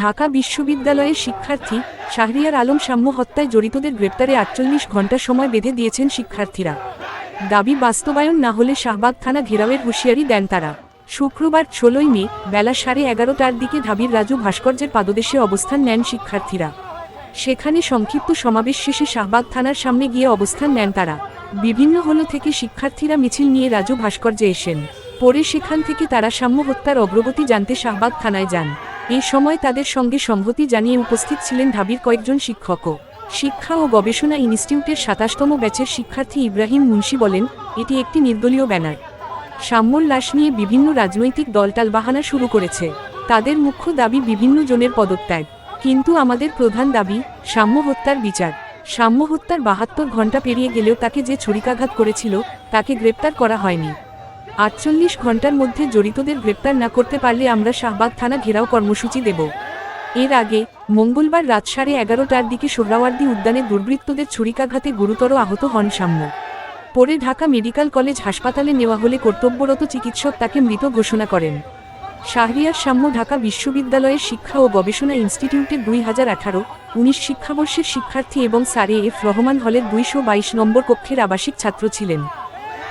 ঢাকা বিশ্ববিদ্যালয়ের শিক্ষার্থী শাহরিয়ার আলম সাম্য হত্যায় জড়িতদের গ্রেপ্তারে আটচল্লিশ ঘণ্টা সময় বেঁধে দিয়েছেন শিক্ষার্থীরা। দাবি বাস্তবায়ন না হলে শাহবাগ থানা ঘেরাওয়ের হুঁশিয়ারি দেন তারা। শুক্রবার ষোলোই মে বেলা সাড়ে এগারোটার দিকে ঢাবির রাজু ভাস্কর্যের পাদদেশে অবস্থান নেন শিক্ষার্থীরা। সেখানে সংক্ষিপ্ত সমাবেশ শেষে শাহবাগ থানার সামনে গিয়ে অবস্থান নেন তারা। বিভিন্ন হল থেকে শিক্ষার্থীরা মিছিল নিয়ে রাজু ভাস্কর্যে এসেন। পরে সেখান থেকে তারা সাম্য হত্যার অগ্রগতি জানতে শাহবাগ থানায় যান। এ সময় তাদের সঙ্গে সংহতি জানিয়ে উপস্থিত ছিলেন ঢাবির কয়েকজন শিক্ষকও। শিক্ষা ও গবেষণা ইনস্টিটিউটের সাতাশতম ব্যাচের শিক্ষার্থী ইব্রাহিম মুন্সি বলেন, এটি একটি নির্দলীয় ব্যানার। সাম্যর লাশ নিয়ে বিভিন্ন রাজনৈতিক দলটাল বাহানা শুরু করেছে। তাদের মুখ্য দাবি বিভিন্ন জনের পদত্যাগ। কিন্তু আমাদের প্রধান দাবি সাম্য হত্যার বিচার। সাম্য হত্যার বাহাত্তর ঘণ্টা পেরিয়ে গেলেও তাকে যে ছুরিকাঘাত করেছিল, তাকে গ্রেপ্তার করা হয়নি। আটচল্লিশ ঘণ্টার মধ্যে জড়িতদের গ্রেপ্তার না করতে পারলে আমরা শাহবাগ থানা ঘেরাও কর্মসূচি দেব। এর আগে মঙ্গলবার রাত সাড়ে এগারোটার দিকে সোহরাওয়ার্দী উদ্যানে দুর্বৃত্তদের ছুরিকাঘাতে গুরুতর আহত হন সাম্য পরে ঢাকা মেডিকেল কলেজ হাসপাতালে নেওয়া হলে কর্তব্যরত চিকিৎসক তাকে মৃত ঘোষণা করেন। শাহরিয়ার সাম্য ঢাকা বিশ্ববিদ্যালয়ের শিক্ষা ও গবেষণা ইনস্টিটিউটের দুই হাজার আঠারো, উনিশ শিক্ষাবর্ষের শিক্ষার্থী এবং সারে এফ রহমান হলের দুইশো বাইশ নম্বর কক্ষের আবাসিক ছাত্র ছিলেন।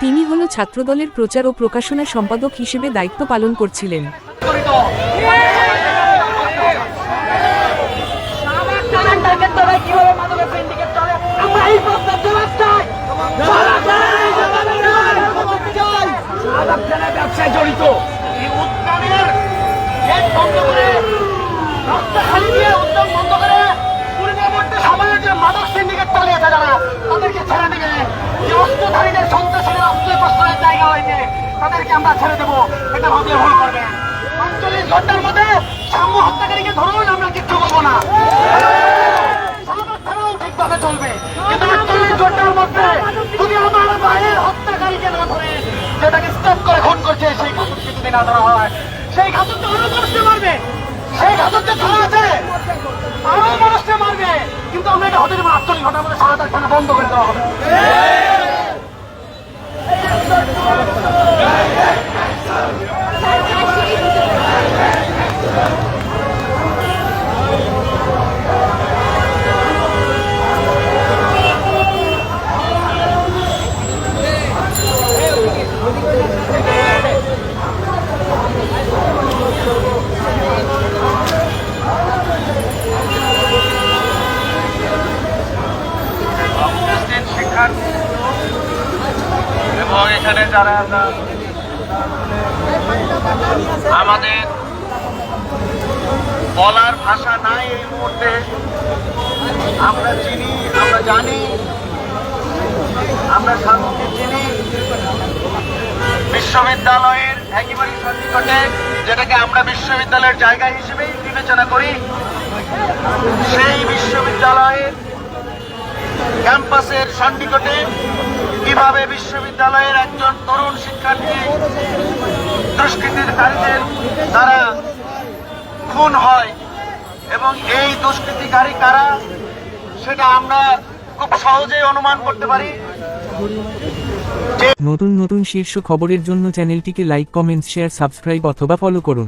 তিনি হল ছাত্রদলের প্রচার ও প্রকাশনা সম্পাদক হিসেবে দায়িত্ব পালন করছিলেন। তাদেরকে আমরা ছেড়ে দেবো। এটা ভাবলে ভুল করবেন। আটচল্লিশ ঘণ্টার মধ্যে সাম্য হত্যাকারীকে ধরুন, আমরা কিচ্ছু বলব না। ঠিকভাবে চলবে। হত্যাকারীকে না ধরে যেটাকে সেই ঘাতককে যদি না ধরা হয়, সেই ঘাতককে আরও মানুষকে সেই ঘাতককে ধরা আছে, আরও মানুষকে মারবে। কিন্তু আমরা এটা হতে দেবো। আটচল্লিশ ঘণ্টার মধ্যে সারা থানা বন্ধ করে দেওয়া হবে। এখানে যারা আমাদের বলার ভাষা নাই এই মুহূর্তে, আমরা চিনি, আমরা জানি, আমরা সামনে চিনি। বিশ্ববিদ্যালয়ের একেবারে সন্নিকটে, যেটাকে আমরা বিশ্ববিদ্যালয়ের জায়গা হিসেবেই বিবেচনা করি, সেই বিশ্ববিদ্যালয়ের ক্যাম্পাসের সন্নিকটে কীভাবে বিশ্ববিদ্যালয়ের একজন তরুণ শিক্ষার্থী দুষ্কৃতিকারীদের দ্বারা খুন হয় এবং এই দুষ্কৃতিকারী কারা, সেটা আমরা খুব সহজেই অনুমান করতে পারি। নতুন নতুন শীর্ষ খবরের জন্য চ্যানেলটিকে লাইক কমেন্টস শেয়ার, সাবস্ক্রাইব অথবা ফলো করুন।